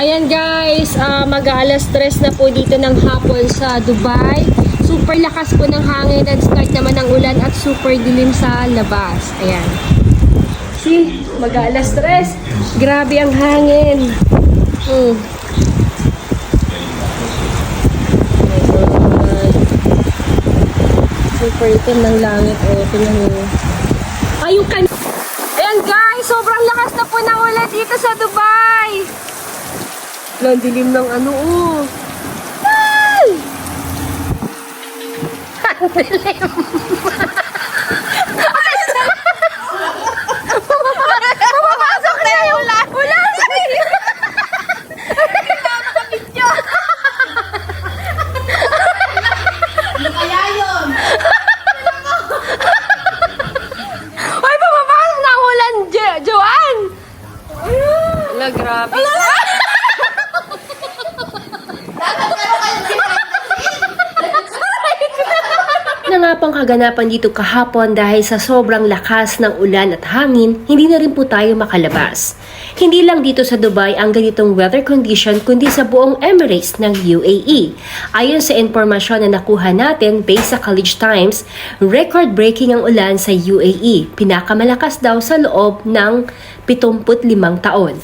Ayan guys, uh, mag-aalas stress na po dito ng hapon sa Dubai. Super lakas po ng hangin at start naman ng ulan at super dilim sa labas. Ayan. See, mag-aalas stress. Grabe ang hangin. Hmm. Oh. Super itim ng langit. O, tingnan mo. Ay, yung kan... Ayan guys, sobrang lakas na po ng ulan dito sa Dubai. Lang dilim ng ano, oh. Ay! Ang dilim. Pumapasok na yung ulan. Ulan! Kaya yun! Ay, pumapasok na ang ulan, Jo- Joanne! Ala, grabe. na nga pang kaganapan dito kahapon dahil sa sobrang lakas ng ulan at hangin, hindi na rin po tayo makalabas. Hindi lang dito sa Dubai ang ganitong weather condition kundi sa buong Emirates ng UAE. Ayon sa impormasyon na nakuha natin based sa College Times, record-breaking ang ulan sa UAE. Pinakamalakas daw sa loob ng 75 taon.